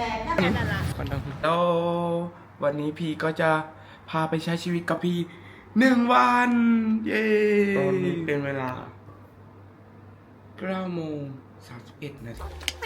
แต่ถ้าคนดังแล้ววันนี้พี่ก็จะพาไปใช้ชีวิตกับพี่หนึ่งวัน เย้ตอนนี้เป็นเวลาเก้าโมงสามสิบเอ็ดนาที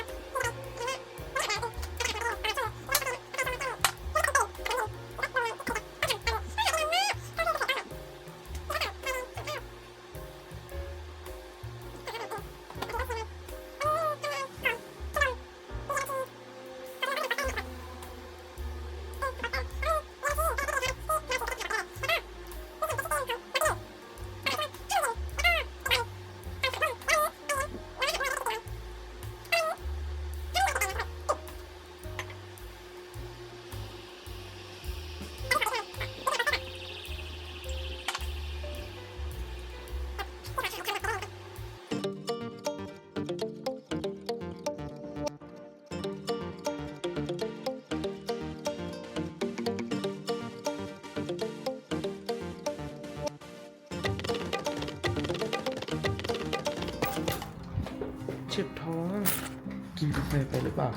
กินกาแฟไปหรือเปล่า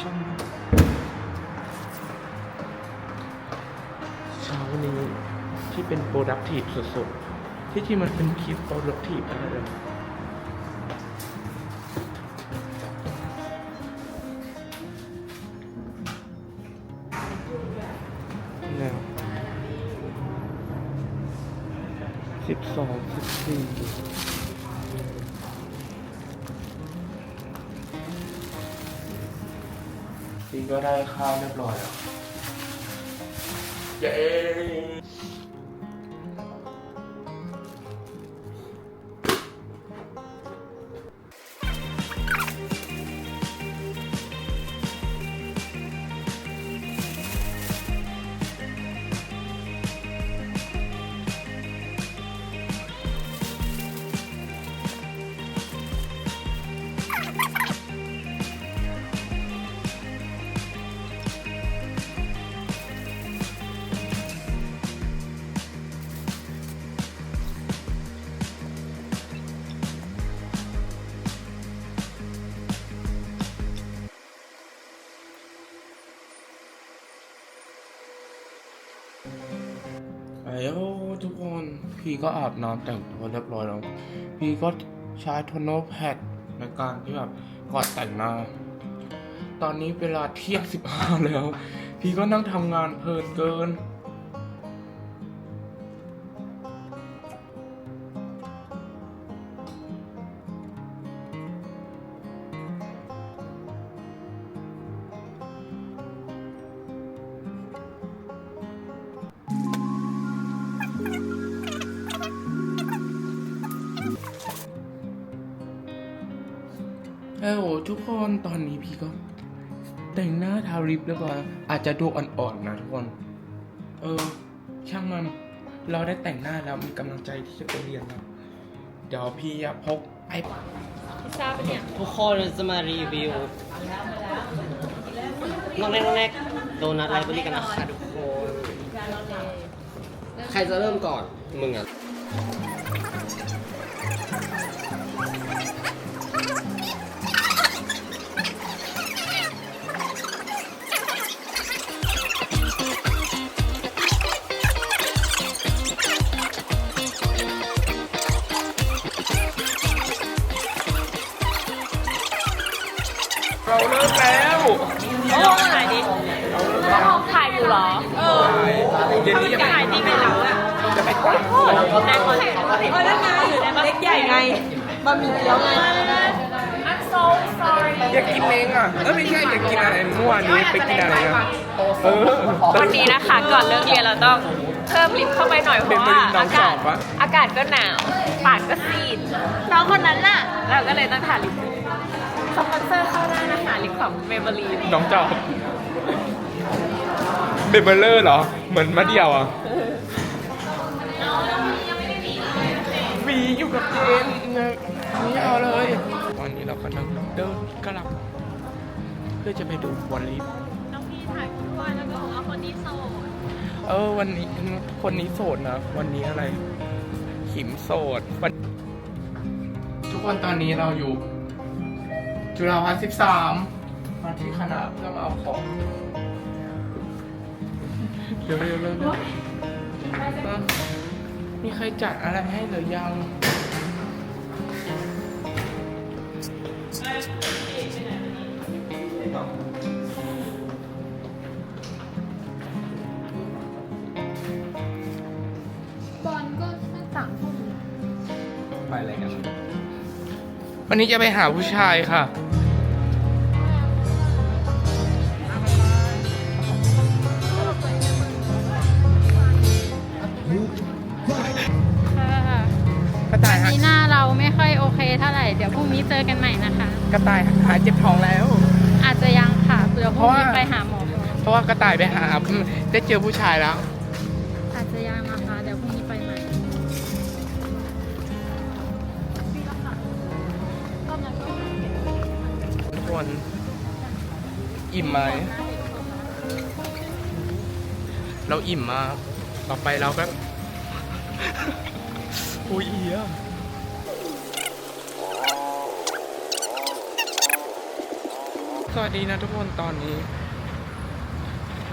ช่างเช้านี้ที่เป็น productive สุดๆ ที่จริงมันเป็นคลิป productive อะไรเลยแล้วสิบสองสิบสี่ ก็ได้ข้าวเรียบร้อยแล้วเย้ คนพี่ก็อาบน้ำแต่งตัวเรียบร้อยแล้ว พี่ก็ใช้โทนโนแพดในการที่แบบก่อนแต่งหน้า ตอนนี้เวลาเที่ยงสิบห้าแล้ว พี่ก็นั่งทำงานเพลินเกิน เออโอ้ทุกคนตอนนี้พี่ก็ แต่งหน้าทาริปเรียบร้อยแล้วอาจจะดูอ่อนๆนะทุกคน เออ ช่างมันเราได้แต่งหน้าแล้วมีกำลังใจที่จะไปเรียนแล้วเดี๋ยวพี่จะพกไอทุกคนเราจะมารีวิวน้องแรกน้องแรกโดนัทไลบรารีกันนะคะทุกคน ใครจะเริ่มก่อน มึงอะ เราเริ่มแล้วโอ้ถ่ายดิถ่ายอยู่เหรอ เออเย็นนี้จะไปถ่ายจริงเลยเราอะจะไปต่างแต่คนเห็นเออนั่นไงอยู่ในเล็กใหญ่ไงบะหมี่เกี๊ยวไง I'm so sorry อยากกินเองอะเออไม่ใช่อยากกินอะไรเมื่อวานนี้ไปกินอะไรอะเออวันนี้นะคะก่อนเลิกเรียนเราต้องเพิ่มลิปเข้าไปหน่อยเพราะว่าเป็นน้องอากาศสอบปะอากาศก็หนาวปากก็ซีดน้องคนนั้นน่ะ เราก็เลยต้องทาลิป สปอนเซอร์เข้าได้นะคะลิปของเมเบลีนน้องจอบเบเบอร์เลอร์เหรอ เหมือนมะเดียวอะวีอยู่กับเจนนะนี่เอาเลยวันนี้เรากำลังเดินกลับเพื่อจะไปดูวอลลีน้องพี่ถ่ายทุกวันแล้วก็บอกว่าคนนี้โสดเออวันนี้คนนี้โสดนะ วันนี้อะไร ขิมโสดวันทุกคนตอนนี้เราอยู่ จุจุฬาพันสิบสามมาที่คณะเพื่อมาเอาของเร็วเร็วเร็วเร็วมีใครจัดอะไรให้หรือยัง บอลก็แค่สามทุ่ม ไปอะไรกัน วันนี้จะไปหาผู้ชายค่ะ ค่ะกระต่ายหาปีหน้าเราไม่ค่อยโอเคเท่าไหร่ เดี๋ยวพรุ่งนี้เจอกันใหม่นะคะ กระต่ายหาเจ็บท้องแล้ว อาจจะยังค่ะเดี๋ยวพรุ่งนี้เพราะว่าไปหาหมอก่อนเพราะว่ากระต่ายไปหาอืมได้เจอผู้ชายแล้ว อิ่มไหม เราอิ่มมาก ต่อไปเราก็โอ้ยเอียสวัสดีนะทุกคนตอนนี้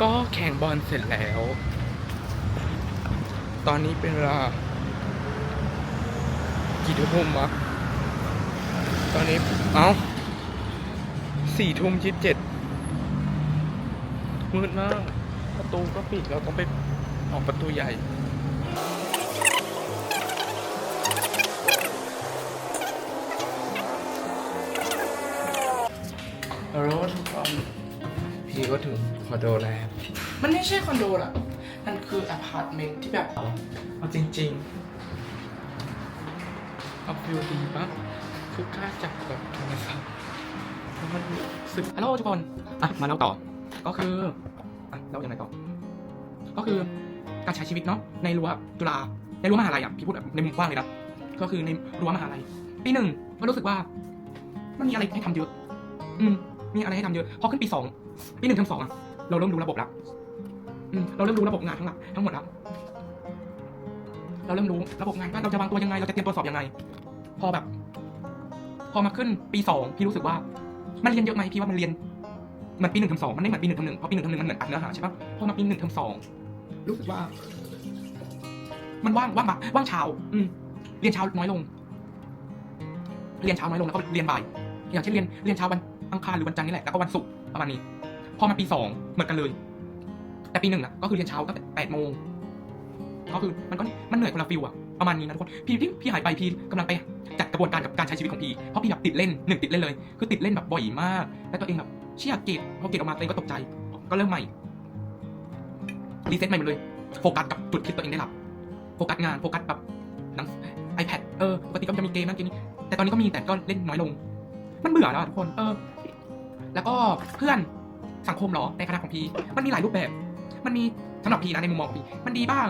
ก็แข่งบอลเสร็จแล้ว ตอนนี้เป็นเวลากี่ทุ่มวะตอนนี้ เอ้า สี่ทุ่มยี่สิบเจ็ดมืดมาก ประตูก็ปิด เราต้องไปออกประตูใหญ่ฮัลโหลทุกคนพี่ก็ถึงคอนโดแล้ว มันไม่ใช่คอนโดล่ะมันคืออพาร์ตเมนต์ที่แบบเอาจริงๆเอาฟิลดีปะคือกล้าจับแบบโทรศัพท์แล้ว มันสึกฮัลโหลทุกคน อะ มาเล่าต่อ ก็คือ อะเล่ายังไงต่อ ก็คือการใช้ชีวิตเนาะ ในรั้วจุฬา ในรั้วมหาลัยอะ พี่พูดแบบในมุมกว้างเลยนะ ก็คือในรั้วมหาลัย ปีหนึ่งก็รู้สึกว่า มันมีอะไรให้ทำเยอะ อืม มีอะไรให้ทำเยอะ พอขึ้นปีสอง ปีหนึ่งถึงสองอะ เราเริ่มรู้ระบบแล้วอืม เราเริ่มรู้ระบบงานทั้งหลักทั้งหมดแล้วเราเริ่มรู้ระบบงานว่าเราจะวางตัวยังไง เราจะเตรียมตัวสอบยังไง พอแบบ พอมาขึ้นปีสองพี่รู้สึกว่า มันเรียนเยอะไหมพี่ว่ามันเรียนมือนปีหนึ่งเทอมสองมันไม่เหมือนปีหนึ่งเทอมหนึ่งเพราะปีหนึ่งเทอมหนึ่งมันเหมือนอัดเนื้อหาใช่ปะพอมาปีหนึ่งเทอมสองรู้สึกว่า มันว่างว่างปะว่างเช้า อืมเรียนเช้าน้อยลง เรียนเช้าน้อยลงแล้วก็เรียนบ่าย อย่างเช่นเรียนเรียนเช้าวันอังคารหรือวันจันทร์นี่แหละแล้วก็วันศุกร์ประมาณนี้ พอมาปีสองเหมือนกันเลย แต่ปีหนึ่งอะก็คือเรียนเช้าตั้งแต่แปดโมงก็คือมันก็มันเหนื่อยคนละฟิลอะประมาณนี้นะทุกคนพี่พี่พี่หายไปพี่กำลังไป จัดกระบวนการกับการใช้ชีวิตของพี่เพราะพี่แบบติดเล่นหนึ่งติดเล่นเลย คือติดเล่นแบบบ่อยมาก แล้วตัวเองแบบเชี่ยเกรดพอเกรดออกมาตัวเองก็ตกใจ ก็เริ่มใหม่รีเซ็ตใหม่หมดเลย โฟกัสกับจุดที่ตัวเองได้รับโฟกัสงานโฟกัสแบบหนัง iPad เออปกติก็จะมีเกมนั่นเกมนี้แต่ตอนนี้ก็มีแต่ก็เล่นน้อยลง มันเบื่อแล้วทุกคนเออ แล้วก็เพื่อนสังคมเหรอในคณะของพี่มันมีหลายรูปแบบ มันมีสำหรับพี่นะในมุมมองของพี่มันดีบ้าง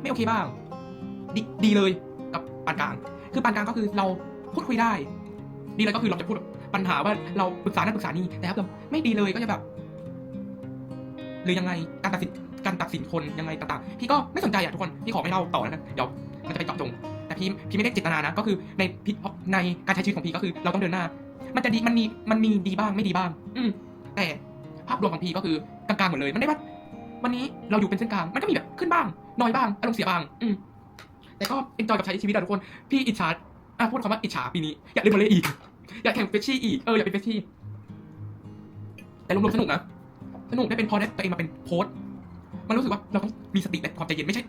ไม่โอเคบ้าง ดีดีเลยกับปานกลาง คือปานกลางก็คือเราพูดคุยได้ ดีเลยก็คือเราจะพูดปัญหาว่าเราปรึกษานั่นปรึกษานี่แต่ถ้าเกิดไม่ดีเลยก็จะแบบหรือยังไงการตัดสินการตัดสินคนยังไงต่างๆพี่ก็ไม่สนใจอะทุกคนพี่ขอไม่เล่าต่อแล้วกันเดี๋ยวมันจะไปเจาะจง แต่พี่พี่ไม่ได้เจตนานะ ก็คือในพี่ในการใช้ชีวิตของพี่ก็คือ เราต้องเดินหน้า มันจะดีมันมีมันมีดีบ้างไม่ดีบ้าง อืมแต่ภาพรวมของพี่ก็คือกลางๆหมดเลยมันได้ว่าวันนี้เราอยู่เป็นเส้นกลางมันก็มีแบบขึ้นบ้างน้อยบ้างอารมณ์เสียบ้าง อืม แต่ก็เอนจอยกับใช้ชีวิตอะทุกคน พี่อิจฉาอะพูดคำว่าอิจฉาปีนี้ อยากเล่นวอลเลยอีก อยากแข่งเฟชชี่อีก เอออยากเป็นเฟชชี่ แต่รวมๆสนุกนะ สนุกได้เป็นพอได้ตัวเองมาเป็นโค้ชมันรู้สึกว่าเราต้องมีสติและความใจเย็นไม่ใช่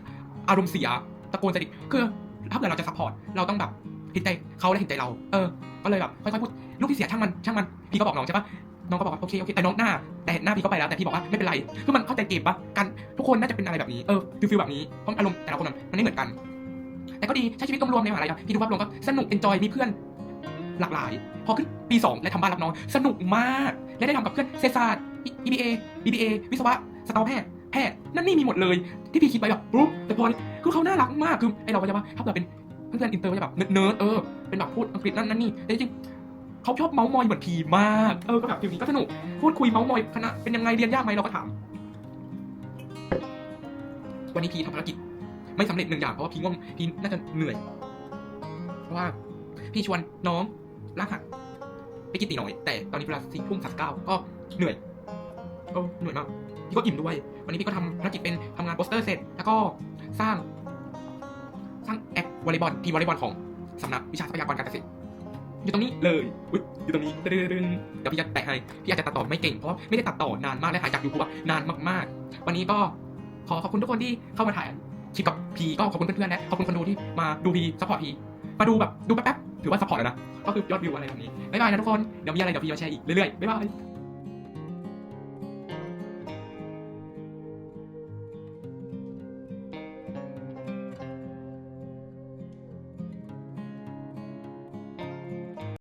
อารมณ์เสียตะโกนใส่ด็กคือถ้าเกิดเราจะซัพพอร์ตเราต้องแบบเห็นใจเขาและเห็นใจเรา เออ ก็เลยแบบค่อยๆพูดลูกที่เสียช่างมันช่างมันพี่ก็บอกน้องใช่ปะน้องก็บอกว่าโอเคโอเคแต่น้องหน้า แต่หน้าพี่ก็ไปแล้วแต่พี่บอกว่าไม่เป็นไรคือมันเข้าใจเกมปะกันทุกคนน่าจะเป็นอะไรแบบนี้เออฟิลฟิลแบบนี้เพราะอารมณ์แต่ละคนมันไม่เหมือนกัน แต่ก็ดีใช้ชีวิตรวมๆในมหาลัยอะพี่ดูภาพรวมก็สนุกเอนจอยมีเพื่อนหลากหลาย พอขึ้นปี 2 และทำบ้านรับน้อง สนุกมาก และได้ทำกับเพื่อนเศรษฐศาสตร์ EBA BBA วิศวะสตอแพทย์แพทย์นั่นนี่มีหมดเลย ที่พี่คิดไปแบบปุ๊บแต่พอคือเขาน่ารักมากคือไอเราก็จะว่าถ้าเกิดเป็นเพื่อนอินเตอร์ก็จะแบบเนิร์ดเออเป็นแบบพูดอังกฤษนั่นนั่นนี่แต่จริงเขาชอบเมาส์มอยเหมือนพีมากเออก็แบบฟิลนี้ก็สนุกพูดคุยเมาส์มอยคณะเป็นยังไงเรียนยากไหมเราก็ถาม วันนี้พีทำภารกิจ ไม่สำเร็จหนึ่งอย่างเพราะว่าพี่ง่วงพี่น่าจะเหนื่อยเพราะว่าพี่ชวนน้องลากหัดไปกินตีน้อย แต่ตอนนี้เวลาสี่ทุ่มสามเก้าก็เหนื่อยโอ้เหนื่อยมากพี่ก็อิ่มด้วย วันนี้พี่ก็ทำภารกิจเป็นทำงานโปสเตอร์เสร็จ แล้วก็สร้าง สร้างแอปวอลเลย์บอลทีมวอลเลย์บอลของสำนักวิชาทรัพยากรการเกษตรอยู่ตรงนี้เลยอุ๊ยอยู่ตรงนี้ดึงๆเดี๋ยวพี่จะแตะให้พี่อาจจะตัดต่อไม่เก่งเพราะไม่ได้ตัดต่อนานมากและหายจากยูทูบนานมากๆ วันนี้ก็ขอขอบคุณทุกคนที่เข้ามาถ่าย คลิปกับพีก็ขอบคุณเพื่อนๆนะขอบคุณคนดูที่มาดูพีซัพพอร์ตพีมาดูแบบดูแป๊บๆถือว่าซัพพอร์ตแล้วนะก็คือยอดวิวอะไรแบบนี้บ๊ายบายนะทุกคนเดี๋ยวมีอะไรเดี๋ยวพีมาแชร์อีกเรื่อยๆบ๊ายบาย